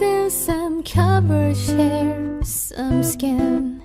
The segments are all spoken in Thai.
Still some cover share some skin.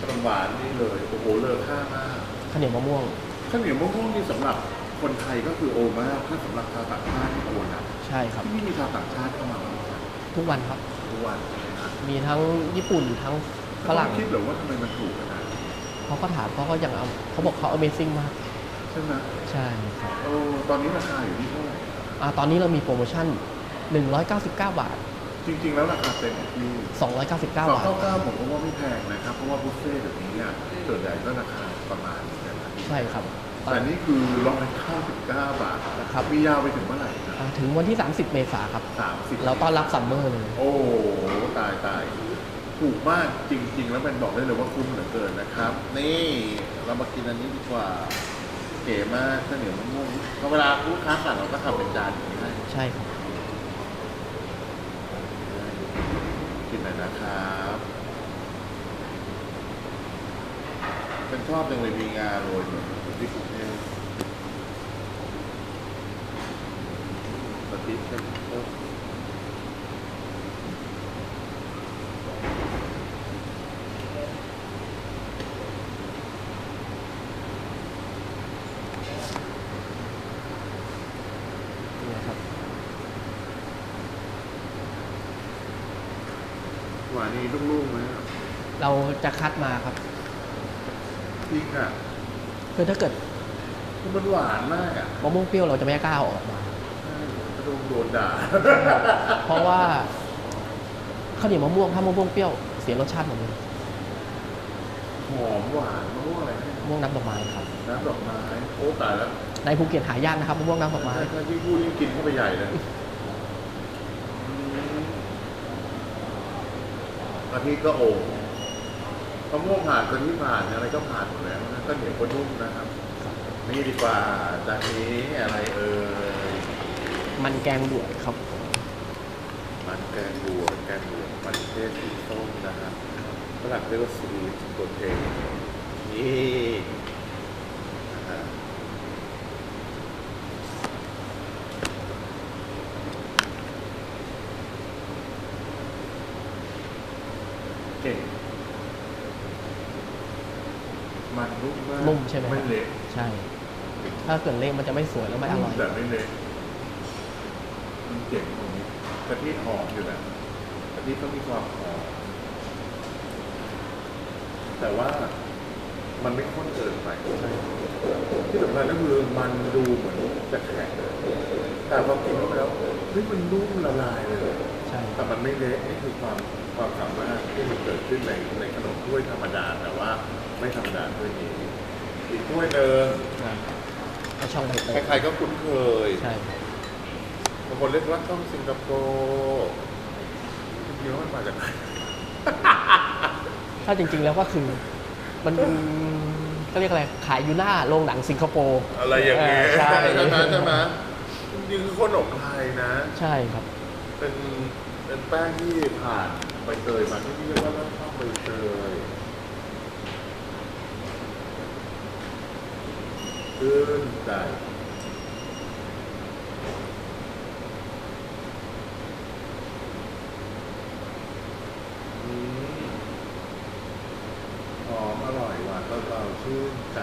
ขนมหวานนี่เลยโอ้โหเลอค่ามากข้าวเหนียวมะม่วงข้าวเหนียวมะม่วงนี่สำหรับคนไทยก็คือโอมากถ้าสำหรับชาวต่างชาติที่โอนะใช่ครับ ที่นี่มีชาวต่างชาติเข้ามาบ้างไหมครับทุกวันครับ ทุกวันเลยนะมีทั้งญี่ปุ่นทั้งฝรั่งคิดเหรือว่าทำไมมันถูกขนาดนี้เขาก็ถามเขาก็ยังเอาเขาบอกเขา Amazing มาก ใช่ไหมใช่ครับโอ้ตอนนี้ราคาอยู่ที่เท่าไหร่ครับอ่าตอนนี้เรามีโปรโมชั่น 199 บาท จริง ๆ แล้วราคาเต็มอยู่ที่299สองบาทเก้าเก้าผมก็ว่าไม่แพงนะครับ เพราะว่าบุฟเฟ่ต์แบบนี้เนี่ยส่วนใหญ่ก็ราคาประมาณนี้กันนะใช่ครับ แต่นี่คือร้อยเก้าสิบเก้าบาทนะครับมียาวไปถึงเมื่อไหร่ครับ อ่าถึงวันที่ 30 เมษายนครับสามสิบเราต้อนรับซัมเมอร์เลย โอ้โหตายตายถูกมากจริง ๆ แล้วเป็นบอกได้เลยว่าคุ้มเหลือเกินนะครับ นี่เรามากินอันนี้ดีกว่า เก๋มากข้าวเหนียวมะม่วงพอเวลาลูกค้าสั่งเราก็ทำเป็นจานอย่างนี้ให้ ใช่ครับ นหน่อยนะครับ เป็นชอบยังเลยมีงาโรยที่กรุงเทพปฏิเสธเออ นี่นะครับ หวานนี่ลูกๆไหมครับเราจะคัดมาครับจริงอะคือถ้าเกิดคือมันหวานมากอะมะม่วงเปรี้ยวเราจะไม่กล้าเอาออกมาใช่กระโดนโดนด่า เพราะว่าข้าวเหนียวมะม่วงถ้ามะม่วงเปรี้ยวเสียรสชาติหมดเลยหอมหวานมะม่วงอะไรเนี่ยมะม่วงน้ำดอกไม้ครับน้ำดอกไม้โอ้ตายแล้วในภูเก็ตหายากนะครับมะม่วงน้ำดอกไม้ถ้าที่พูดยิ่งกินเข้าไปใหญ่เลยอืม อาทิตย์ก็โอ่งมะม่วงผ่านคนที่ผ่านอะไรก็ผ่านหมดแล้วนะก็เหนียวก็นุ่มนะครับ นี่ดีกว่าจากนี้อะไรเอ่ยมันแกงบวชครับ มันแกงบัวแกงบัวมันเทศสีส้มนะครับฝรั่งเรียกว่าสวีทโปรเทนนี่นะฮะเก่ง มันนุ่มมากนุ่มใช่ไหม ไม่เละใช่ ถ้าเกิดเละมันจะไม่สวยแล้วไม่อร่อย แต่ไม่เละมันเจ๋งตรงนี้กะทิหอมอยู่นะกะทิก็มีความหอมแต่ว่ามันไม่ข้นเกินไป ที่สำคัญก็คือมันดูเหมือนจะแข็งแต่พอกินเข้าไปแล้วเฮ้ยมันนุ่มละลายเลยใช่แต่มันไม่เละนี่คือความความสามารถที่มันเกิดขึ้นในในขนมถ้วยธรรมดาแต่ว่าไม่ธรรมดาถ้วยนี้อีกถ้วยหนึ่งถ้าช่องใบเตยใครๆก็คุ้นเคยใช่บางคนเรียกว่าต้องสิงคโปร์จริงๆแล้วมันมาจากไหนถ้าจริง ๆ แล้วก็คือมัน ก็เรียกอะไร ขายอยู่หน้าโรงหนังสิงคโปร์อะไรอย่างเงี้ยใช่ใช่ไหมใช่ไหมจริงๆคือขนมไทยนะ ใช่ครับ เป็นเป็นแป้งที่ผ่านใบเตยมาที่เรียกว่าลอดช่องใบเตยขึ้นใจอืมหอมอร่อยหวานเบาๆ ชื่นใจ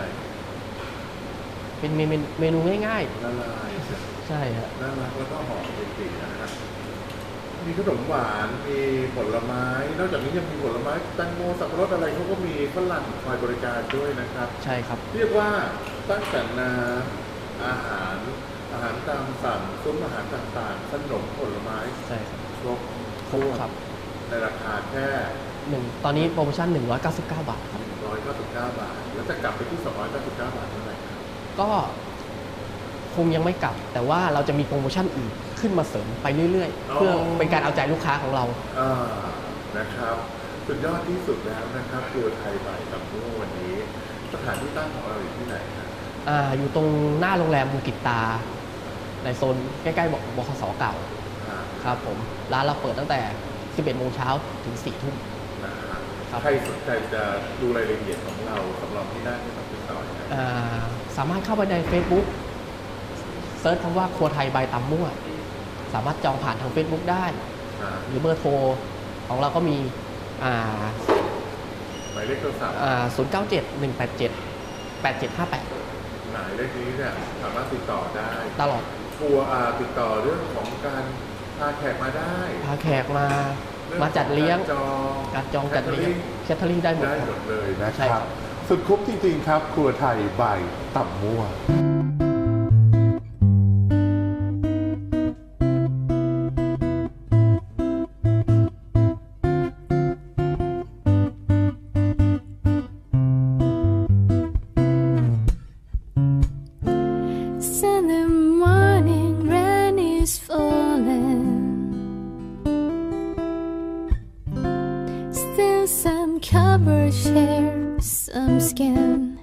เป็นเมนูเมนูง่ายละลายๆ ใช่ฮะน่ารักแล้วก็หอมจริงๆนะครับอืมีขนมหวาน มีผลไม้ นอกจากนี้ยังมีผลไม้แตงโมสับปะรดอะไรเขาก็มีฝรั่งคอยบริการด้วยนะครับ ใช่ครับ เรียกว่าตั้งแต่น้ำอาหารอาหารตามสั่งซุ้มอาหารต่างๆ ขนมผลไม้ใช่ครับครบครบครับ ในราคาแค่ หนึ่งตอนนี้โปรโมชั่น 199 บาทครับ199 บาท แล้วจะกลับไปที่ 299 บาทเท่าไหร่ครับก็คงยังไม่กลับ แต่ว่าเราจะมีโปรโมชั่นอื่นขึ้นมาเสริมไปเรื่อยๆ เพื่อเป็นการเอาใจลูกค้าของเรา อ่านะครับ สุดยอดที่สุดแล้วนะครับครัวไทยใบกับเมื่อวันนี้ สถานที่ตั้งของเราอยู่ที่ไหนครับอ่าอยู่ตรงหน้าโรงแรมบูกิตตา ในโซนใกล้ๆบกบคสเก่าอ่า ครับผมร้านเราเปิดตั้งแต่ 11โมงเช้าถึง4ทุ่มนะ ครับครับ ใครสนใจจะดูรายละเอียดของเราสำรองที่นั่งที่ต้องติดต่อยังไงอ่าสามารถเข้าไปใน Facebook เซิร์ชคำว่าครัวไทยใบตำมั่ว สามารถจองผ่านทาง Facebook ได้ อ่าหรือเบอร์โทรของเราก็มีอ่าหมายเลขโทรศัพท์อ่า097 187 8758 หมายเลขนี้เนี่ยสามารถติดต่อได้ตลอดครัวอาติดต่อเรื่องของการพาแขกมาได้ พาแขกมารื่อง มาจัดเลี้ยงของการจองการจองจัดเลี้ยงแคทเทอริงได้หมดได้คหมรับดเลยนะใช่คครัรับ บ สุดคุ้มจริงๆครับ ครัวไทยใบต่ำมั่ว some share some skin.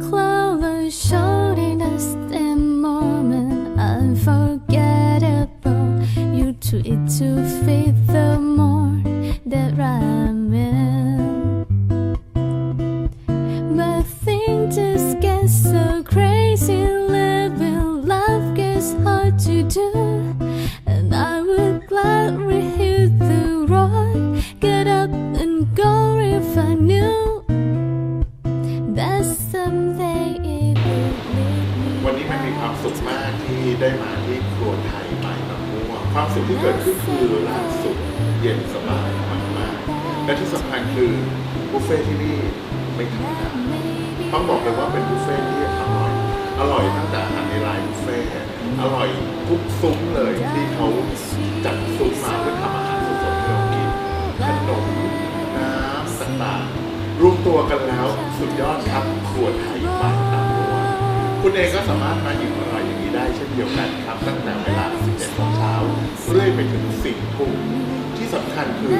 Clover showing us the moment unforgettable. You tweet to fit the more that I'm I knew that someday it would lead me. วันนี้มันมีความสุขมากที่ได้มาที่ครัวไทยใบมะม่วงความสุขที่เกิดขึ้นคือร้านสุขเย็นสบายมากๆและที่สำคัญคือบุฟเฟ่ที่นี่ไม่ธรรมดาต้องบอกเลยว่าเป็นบุฟเฟ่ที่อร่อย อร่อยตั้งแต่อาหารในรายบุฟเฟ่อร่อยทุกซุ้มเลยที่เขาจัดซุ้มมาเพื่อทำอาหาร รวมตัวกันแล้วสุดยอดครับครัวไทยใบตะม่วคุณเองก็สามารถมาอิ่อร่อยอย่างนี้ได้เช่นเดียวกันครับ ตั้งแต่เวลา 11โมงเช้าเรื่อยไปถึง 4 ทุ่มที่สำคัญคือ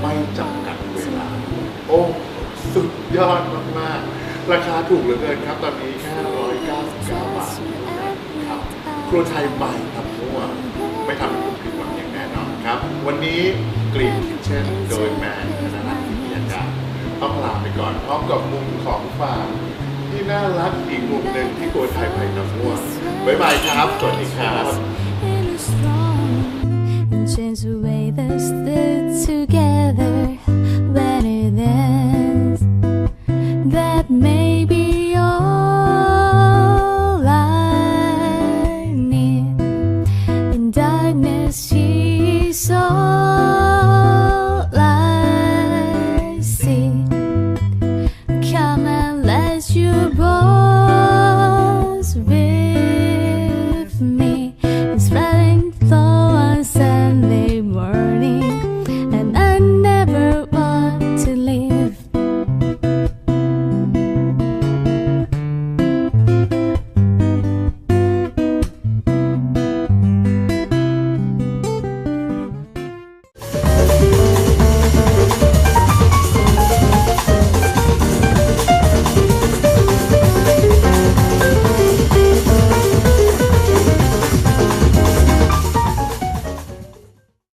ไม่จำกัดเวลา โอ้สุดยอดมากๆ ราคาถูกเหลือเกินครับ ตอนนี้แค่199 บาทเท่านั้นครับครัวไทยใบทำมั่วไม่ทำให้คุณผิดหวังอย่างแน่นอนครับ วันนี้กรีนคิเช่นโดยแมนธนรัตน์พิยากา ต้องลาไปก่อนพร้อมกับมุมของฝากที่น่ารักอีกมุมหนึ่งที่โกไทยไปน้ำม่วงบ๊ายบายครับ สวัสดีครับ change the way that's together